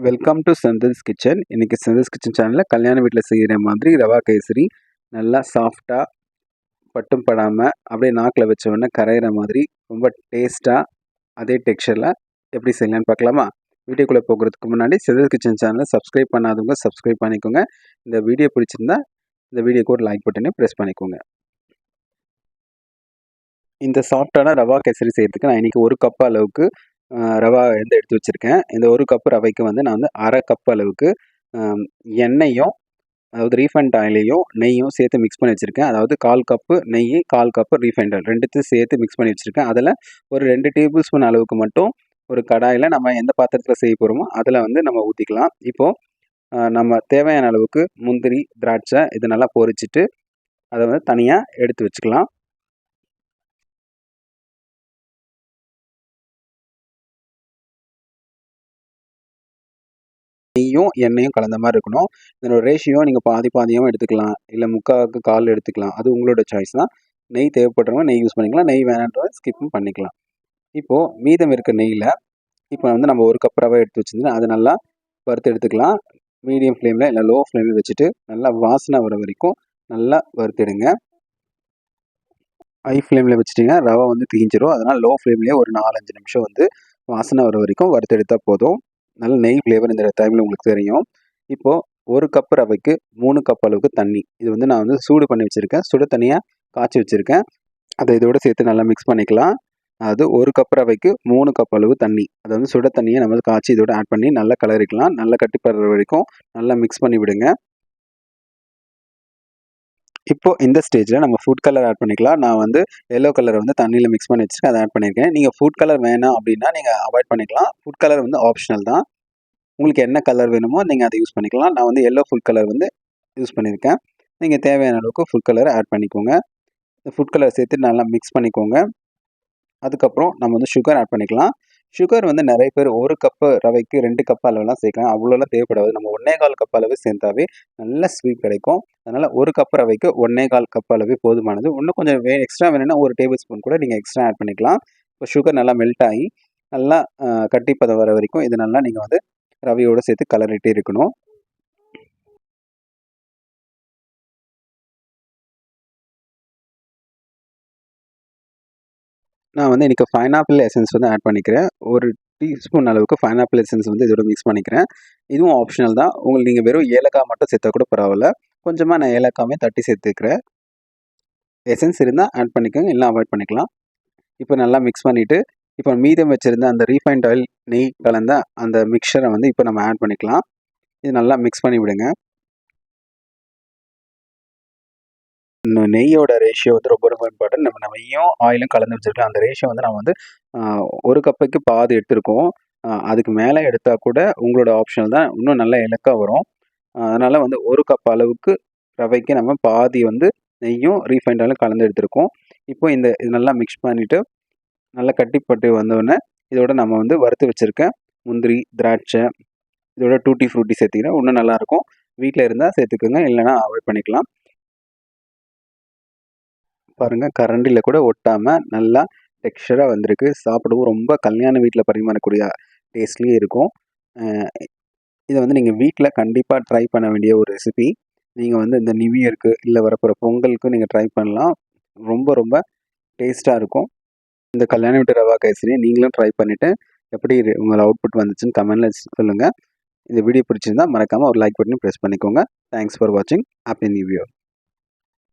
Welcome to Senthil's kitchen இன்றைக்கி Senthil's kitchen சேனலில் கல்யாண வீட்டில் செய்கிற மாதிரி ரவா கேசரி நல்லா சாஃப்டாக பட்டும் படாமல் அப்படியே நாக்கில் வச்ச உடனே கரையிற மாதிரி ரொம்ப டேஸ்ட்டாக அதே டெக்ஸ்டரில் எப்படி செய்யலான்னு பார்க்கலாமா? வீடியோக்குள்ளே போகிறதுக்கு முன்னாடி செந்தில் கிச்சன் சேனலை சப்ஸ்கிரைப் பண்ணாதவங்க சப்ஸ்கிரைப் பண்ணிக்கோங்க. இந்த வீடியோ பிடிச்சிருந்தா இந்த வீடியோக்கு ஒரு லைக் பட்டனே ப்ரெஸ் பண்ணிக்கோங்க. இந்த சாஃப்டான ரவா கேசரி செய்கிறதுக்கு நான் இன்றைக்கி ஒரு கப் அளவுக்கு ரவா வந்து எடுத்து வச்சுருக்கேன். இந்த ஒரு கப்பு ரவைக்கு வந்து நான் வந்து அரை கப் அளவுக்கு எண்ணெயும் அதாவது ரீஃபைண்ட் ஆயிலையும் நெய்யும் சேர்த்து மிக்ஸ் பண்ணி வச்சுருக்கேன். அதாவது கால் கப்பு நெய் கால் கப்பு ரீஃபைண்ட் ஆயில் ரெண்டுத்தையும் சேர்த்து மிக்ஸ் பண்ணி வச்சுருக்கேன். அதில் ஒரு ரெண்டு டேபிள் ஸ்பூன் அளவுக்கு மட்டும் ஒரு கடாயில் நம்ம எந்த பாத்திரத்தில் செய்ய போகிறோமோ அதில் வந்து நம்ம ஊற்றிக்கலாம் இப்போது நம்ம தேவையான அளவுக்கு முந்திரி திராட்சை இது நல்லா பொரிச்சிட்டு அதை வந்து தனியாக எடுத்து வச்சுக்கலாம். நெய்யும் எண்ணெயும் கலந்த மாதிரி இருக்கணும். இதனோட ரேஷியோ நீங்கள் பாதி பாதியாகவும் எடுத்துக்கலாம். இல்லை முக்காவுக்கு கால் எடுத்துக்கலாம். அது உங்களோட சாய்ஸ் தான். நெய் தேவைப்படுறவங்க நெய் யூஸ் பண்ணிக்கலாம். நெய் வேணான்றவங்க ஸ்கிப்பும் பண்ணிக்கலாம். இப்போது மீதம் இருக்க நெய்யில் இப்போ வந்து நம்ம ஒரு கப் ரவை எடுத்து வச்சுருந்தா அது நல்லா வறுத்து எடுத்துக்கலாம். மீடியம் ஃப்ளேமில் இல்லை லோ ஃப்ளேமில் வச்சுட்டு நல்லா வாசனை வர வரைக்கும் நல்லா வறுத்துடுங்க ஹை ஃப்ளேமில் வச்சுட்டிங்கன்னா ரவை வந்து தீஞ்சிரும் அதனால் லோ ஃப்ளேம்லேயே ஒரு நாலஞ்சு நிமிஷம் வந்து வாசனை வர வரைக்கும் வறுத்தெடுத்தால் போதும். நல்ல நெய் ஃப்ளேவர் இந்த டைமில் உங்களுக்கு தெரியும். இப்போது ஒரு கப் ரவைக்கு மூணு கப் அளவுக்கு தண்ணி. இது வந்து நான் வந்து சூடு பண்ணி வச்சுருக்கேன். சுடு தனியாக காய்ச்சி வச்சுருக்கேன். அதை இதோடு சேர்த்து நல்லா மிக்ஸ் பண்ணிக்கலாம். அது ஒரு கப் ரவைக்கு மூணு கப் அளவு தண்ணி. அதை வந்து சுட தண்ணியை நம்ம காய்ச்சி இதோட ஆட் பண்ணி நல்லா கலரிக்கலாம். நல்லா கட்டிப்படுற வரைக்கும் நல்லா மிக்ஸ் பண்ணி விடுங்க. இப்போது இந்த ஸ்டேஜில் நம்ம ஃபுட் கலர் ஆட் பண்ணிக்கலாம். நான் வந்து எல்லோ கலரை வந்து தண்ணியில் மிக்ஸ் பண்ணி வச்சுருக்கேன் அதை ஆட் பண்ணியிருக்கேன். நீங்கள் ஃபுட் கலர் வேணாம் அப்படின்னா நீங்கள் அவாய்ட் பண்ணிக்கலாம். ஃபுட் கலர் வந்து ஆப்ஷனல் தான். உங்களுக்கு என்ன கலர் வேணுமோ நீங்கள் அதை யூஸ் பண்ணிக்கலாம். நான் வந்து எல்லோ ஃபுட் கலர் வந்து யூஸ் பண்ணியிருக்கேன். நீங்கள் தேவையான அளவுக்கு ஃபுட் கலரை ஆட் பண்ணிக்கோங்க. ஃபுட் கலர் சேர்த்து நல்லா மிக்ஸ் பண்ணிக்கோங்க. அதுக்கப்புறம் நம்ம வந்து சுகர் ஆட் பண்ணிக்கலாம். சுகர் வந்து நிறைய பேர் ஒரு கப்பு ரவைக்கு ரெண்டு கப் அளவுலாம் சேர்க்கலாம். அவ்வளோலாம் தேவைப்படாது. நம்ம ஒன்னே கால் கப் அளவு சேர்ந்தாவே நல்ல ஸ்வீட் கிடைக்கும். அதனால் ஒரு கப் ரவைக்கு ஒன்னே கால் கப் அளவு போதுமானது. இன்னும் கொஞ்சம் வே எக்ஸ்ட்ரா வேணும்னா ஒரு டேபிள் ஸ்பூன் கூட நீங்கள் எக்ஸ்ட்ரா ஆட் பண்ணிக்கலாம். இப்போ சுகர் நல்லா மெல்ட் ஆகி நல்லா கட்டிப்பதம் வர வரைக்கும் இது நல்லா நீங்கள் வந்து ரவையோடு சேர்த்து கலரிட்டே இருக்கணும். நான் வந்து இன்றைக்கி ஃபைனாப்பிள் எசன்ஸ் வந்து ஆட் பண்ணிக்கிறேன். ஒரு டீஸ்பூன் அளவுக்கு ஃபைனாப்பிள் எசன்ஸ் வந்து இதோட மிக்ஸ் பண்ணிக்கிறேன். இதுவும் ஆப்ஷனல் தான். உங்களுக்கு நீங்கள் வெறும் ஏலக்காய் மட்டும் சேர்த்தா கூட பரவாயில்ல. கொஞ்சமாக நான் ஏலக்காவே தட்டி சேர்த்துக்கிறேன். எசன்ஸ் இருந்தால் ஆட் பண்ணிக்கோங்க. இல்லை அவாய்ட் பண்ணிக்கலாம். இப்போ நல்லா மிக்ஸ் பண்ணிவிட்டு இப்போ மீதம் வச்சுருந்த அந்த ரீஃபைண்ட் ஆயில் நெய் கலந்த அந்த மிக்சரை வந்து இப்போ நம்ம ஆட் பண்ணிக்கலாம். இது நல்லா மிக்ஸ் பண்ணி விடுங்க. நெய்யோட ரேஷியோ வந்து ரொம்ப ரொம்ப இம்பார்ட்டன்ட் நம்ம நெய்யும் ஆயிலும் கலந்து வச்சுருக்கோம் அந்த ரேஷியோ வந்து நம்ம வந்து ஒரு கப்புக்கு பாதி எடுத்திருக்கோம். அதுக்கு மேலே எடுத்தால் கூட உங்களோட ஆப்ஷனல் தான் இன்னும் நல்ல இலக்காக வரும். அதனால் வந்து ஒரு கப் அளவுக்கு ரவைக்கு நம்ம பாதி வந்து நெய்யும் ரீஃபைண்டாலும் கலந்து எடுத்திருக்கோம். இப்போ இந்த இது நல்லா மிக்ஸ் பண்ணிவிட்டு நல்லா கட்டிப்பட்டு வந்தோடனே இதோட நம்ம வந்து வறுத்து வச்சுருக்க முந்திரி திராட்சை இதோட டூட்டி ஃப்ரூட்டி சேர்த்திங்கன்னா இன்னும் நல்லாயிருக்கும் வீட்டில் இருந்தால் சேர்த்துக்கோங்க இல்லைனா அவாய்ட் பண்ணிக்கலாம். பாருங்கள் கரண்டியில் கூட ஒட்டாமல் நல்லா டெக்ஸ்டராக வந்திருக்கு. சாப்பிடவும் ரொம்ப கல்யாண வீட்டில் பரிமாறக்கூடிய டேஸ்ட்லேயும் இருக்கும். இதை வந்து நீங்கள் வீட்டில் கண்டிப்பாக ட்ரை பண்ண வேண்டிய ஒரு ரெசிபி நீங்கள் வந்து இந்த நியூ இயருக்கு இல்லை வரப்போகிற பொங்கலுக்கு நீங்கள் ட்ரை பண்ணலாம். ரொம்ப ரொம்ப டேஸ்ட்டாக இருக்கும். இந்த கல்யாண வீட்டு ரவா கேசரி நீங்களும் ட்ரை பண்ணிவிட்டு எப்படி உங்களை அவுட்புட் வந்துச்சுன்னு கமெண்ட்டில் சொல்லுங்கள் இந்த வீடியோ பிடிச்சிருந்தால் மறக்காமல் ஒரு லைக் பட்டனை ப்ரெஸ் பண்ணிக்கோங்க. தேங்க்ஸ் ஃபார் வாட்சிங் ஹாப்பி நியூ இயர்